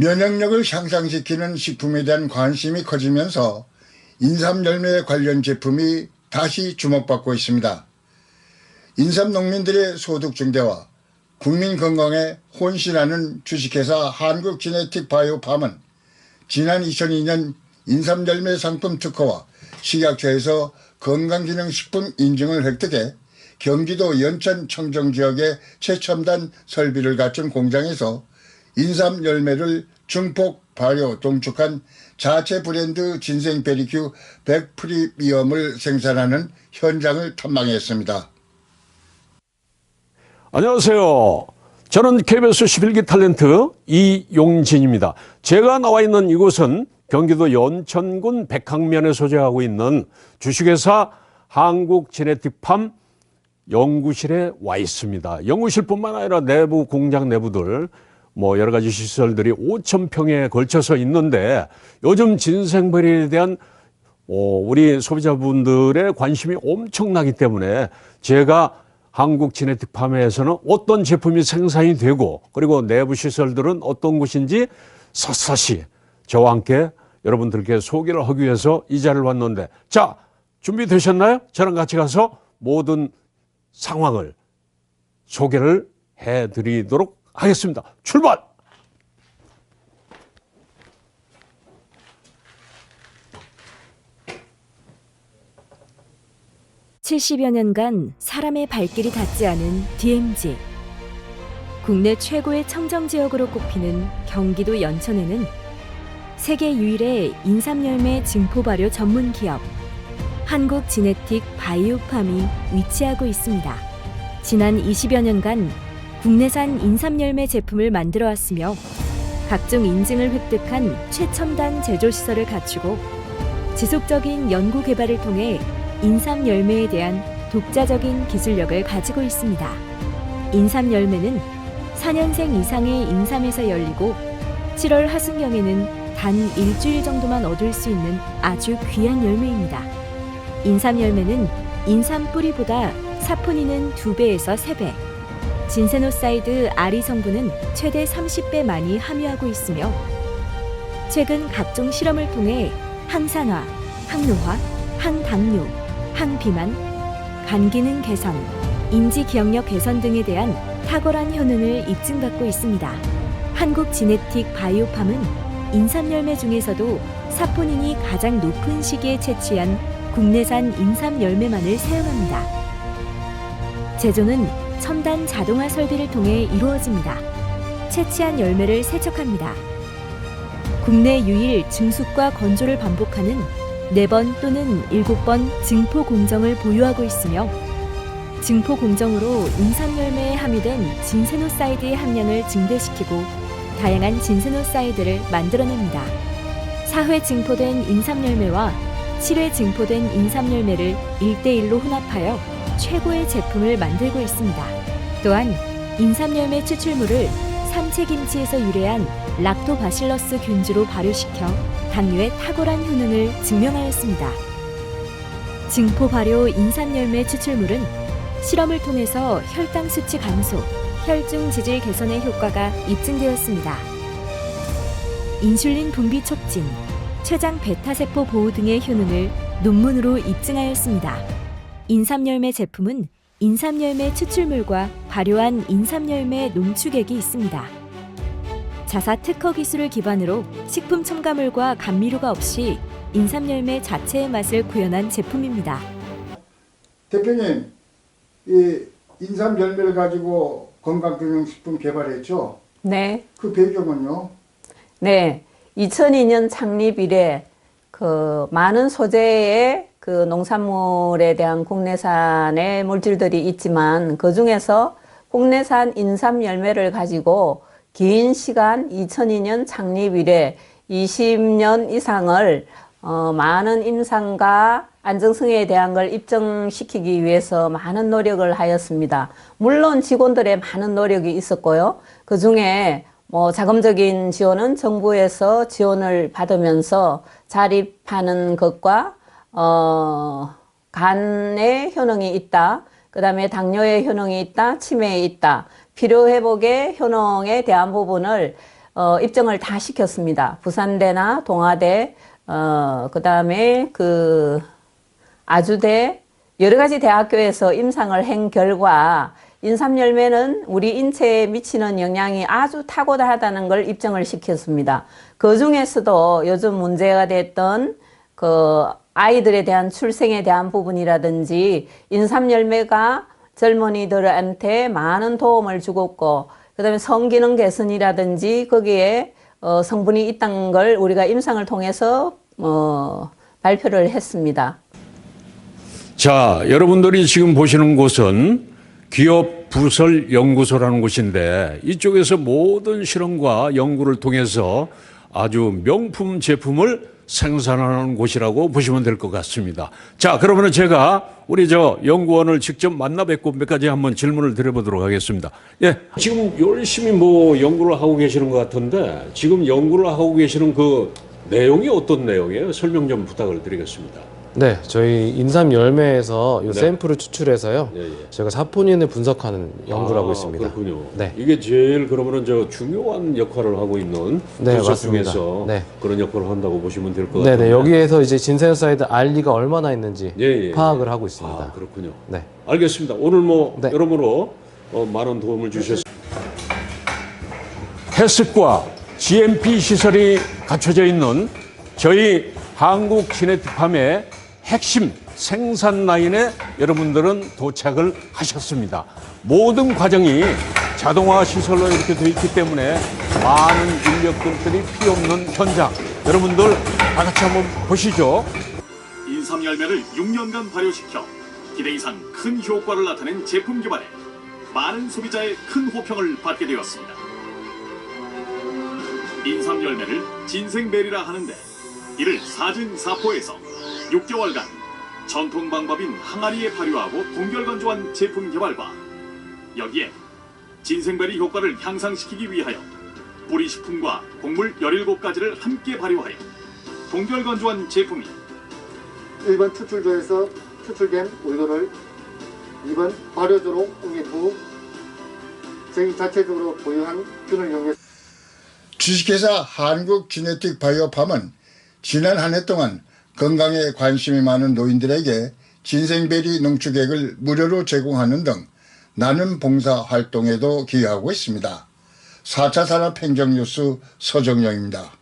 면역력을 향상시키는 식품에 대한 관심이 커지면서 인삼 열매 관련 제품이 다시 주목받고 있습니다. 인삼 농민들의 소득 증대와 국민 건강에 혼신하는 주식회사 한국지네틱 바이오팜은 지난 2002년 인삼 열매 상품 특허와 식약처에서 건강기능식품 인증을 획득해 경기도 연천 청정 지역의 최첨단 설비를 갖춘 공장에서 인삼 열매를 증폭 발효 동축한 자체 브랜드 진생 베리큐 백프리미엄을 생산하는 현장을 탐방했습니다. 안녕하세요. 저는 KBS 11기 탤런트 이용진입니다. 제가 나와 있는 이곳은 경기도 연천군 백항면에 소재하고 있는 주식회사 한국지네틱팜 연구실에 와 있습니다. 연구실뿐만 아니라 내부 공장 내부들 뭐 여러 가지 시설들이 5천 평에 걸쳐서 있는데 요즘 진생베리에 대한 어, 우리 소비자분들의 관심이 엄청나기 때문에 제가 한국 지네틱 팜에서는 어떤 제품이 생산이 되고 그리고 내부 시설들은 어떤 곳인지 샅샅이 저와 함께 여러분들께 소개를 하기 위해서 이 자리를 왔는데 자 준비되셨나요? 저랑 같이 가서 모든 상황을 소개를 해드리도록 하겠습니다. 출발! 70여 년간 사람의 발길이 닿지 않은 DMZ. 국내 최고의 청정 지역으로 꼽히는 경기도 연천에는 세계 유일의 인삼열매 증포 발효 전문 기업 한국 지네틱 바이오팜이 위치하고 있습니다. 지난 20여 년간 국내산 인삼열매 제품을 만들어 왔으며 각종 인증을 획득한 최첨단 제조 시설을 갖추고 지속적인 연구 개발을 통해 인삼 열매에 대한 독자적인 기술력을 가지고 있습니다. 인삼 열매는 4년생 이상의 인삼에서 열리고 7월 하순경에는 단 일주일 정도만 얻을 수 있는 아주 귀한 열매입니다. 인삼 열매는 인삼 뿌리보다 사포닌은 2배에서 3배, 진세노사이드 아리 성분은 최대 30배 많이 함유하고 있으며 최근 각종 실험을 통해 항산화, 항노화, 항당뇨, 항비만, 간 기능 개선, 인지 기억력 개선 등에 대한 탁월한 효능을 입증받고 있습니다. 한국 지네틱 바이오팜은 인삼 열매 중에서도 사포닌이 가장 높은 시기에 채취한 국내산 인삼 열매만을 사용합니다. 제조는 첨단 자동화 설비를 통해 이루어집니다. 채취한 열매를 세척합니다. 국내 유일 증숙과 건조를 반복하는 4번 또는 7번 증포 공정을 보유하고 있으며 증포 공정으로 인삼열매에 함유된 진세노사이드의 함량을 증대시키고 다양한 진세노사이드를 만들어냅니다. 4회 증포된 인삼열매와 7회 증포된 인삼열매를 1대1로 혼합하여 최고의 제품을 만들고 있습니다. 또한 인삼열매 추출물을 삼채김치에서 유래한 락토바실러스 균주로 발효시켜 당뇨의 탁월한 효능을 증명하였습니다. 증포 발효 인삼열매 추출물은 실험을 통해서 혈당 수치 감소, 혈중 지질 개선의 효과가 입증되었습니다. 인슐린 분비 촉진, 췌장 베타 세포 보호 등의 효능을 논문으로 입증하였습니다. 인삼열매 제품은 인삼열매 추출물과 발효한 인삼열매 농축액이 있습니다. 자사 특허 기술을 기반으로 식품 첨가물과 감미료가 없이 인삼열매 자체의 맛을 구현한 제품입니다. 대표님, 이 인삼 열매를 가지고 건강기능식품 개발했죠? 네, 그 배경은요? 네. 2002년 창립 이래 그 많은 소재의 그 농산물에 대한 국내산의 물질들이 있지만 그 중에서 국내산 인삼 열매를 가지고 긴 시간 2002년 창립 이래 20년 이상을 어, 많은 임상과 안정성에 대한 걸 입증시키기 위해서 많은 노력을 하였습니다. 물론 직원들의 많은 노력이 있었고요. 그 중에 뭐 자금적인 지원은 정부에서 지원을 받으면서 자립하는 것과 어, 간의 효능이 있다. 그 다음에 당뇨의 효능이 있다. 치매에 있다. 필요회복의 효능에 대한 부분을 어, 입증을 다 시켰습니다. 부산대나 동아대, 어, 그 다음에 그 아주대 여러 가지 대학교에서 임상을 한 결과 인삼열매는 우리 인체에 미치는 영향이 아주 탁월하다는 걸 입증을 시켰습니다. 그 중에서도 요즘 문제가 됐던 그 아이들에 대한 출생에 대한 부분이라든지 인삼열매가 젊은이들한테 많은 도움을 주었고 그 다음에 성기능 개선이라든지 거기에 어, 성분이 있다는 걸 우리가 임상을 통해서 어, 발표를 했습니다. 자, 여러분들이 지금 보시는 곳은 기업 부설 연구소라는 곳인데 이쪽에서 모든 실험과 연구를 통해서 아주 명품 제품을 생산하는 곳이라고 보시면 될 것 같습니다. 자, 그러면 제가 우리 저 연구원을 직접 만나 뵙고 몇 가지 한번 질문을 드려보도록 하겠습니다. 예, 지금 열심히 뭐 연구를 하고 계시는 것 같은데 지금 연구를 하고 계시는 그 내용이 어떤 내용이에요? 설명 좀 부탁을 드리겠습니다. 네, 저희 인삼 열매에서 이 네. 샘플을 추출해서요. 예, 예. 저희가 사포닌을 분석하는 연구를 아, 하고 있습니다. 그렇군요. 네. 이게 제일 그러면은 저 중요한 역할을 하고 있는 네, 분석 맞습니다. 중에서 네. 그런 역할을 한다고 보시면 될 것 네, 같아요. 네. 여기에서 이제 진세사이드 알리가 얼마나 있는지 예, 예, 파악을 예. 하고 있습니다. 아, 그렇군요. 네. 알겠습니다. 오늘 뭐 네. 여러모로 어, 많은 도움을 주셨습니다. 헬스과 GMP 시설이 갖춰져 있는 저희 한국 지네틱팜의 핵심 생산 라인에 여러분들은 도착을 하셨습니다. 모든 과정이 자동화 시설로 이렇게 되어 있기 때문에 많은 인력들이 필요 없는 현장. 여러분들 다 같이 한번 보시죠. 인삼 열매를 6년간 발효시켜 기대 이상 큰 효과를 나타낸 제품 개발에 많은 소비자의 큰 호평을 받게 되었습니다. 인삼 열매를 진생베리라 하는데 이를 사진 사포에서 6개월간 전통 방법인 항아리에 발효하고 동결건조한 제품 개발과 여기에 진생베리 효과를 향상시키기 위하여 뿌리식품과 곡물 17가지를 함께 발효하여 동결건조한 제품이 1번 추출조에서 추출된 우유를 2번 발효조로 옮긴 후 저희 자체적으로 보유한 균을 이용해 주식회사 한국 지네틱 바이오팜은 지난 한 해 동안 건강에 관심이 많은 노인들에게 진생베리 농축액을 무료로 제공하는 등 나눔 봉사 활동에도 기여하고 있습니다. 4차 산업행정뉴스 서정영입니다.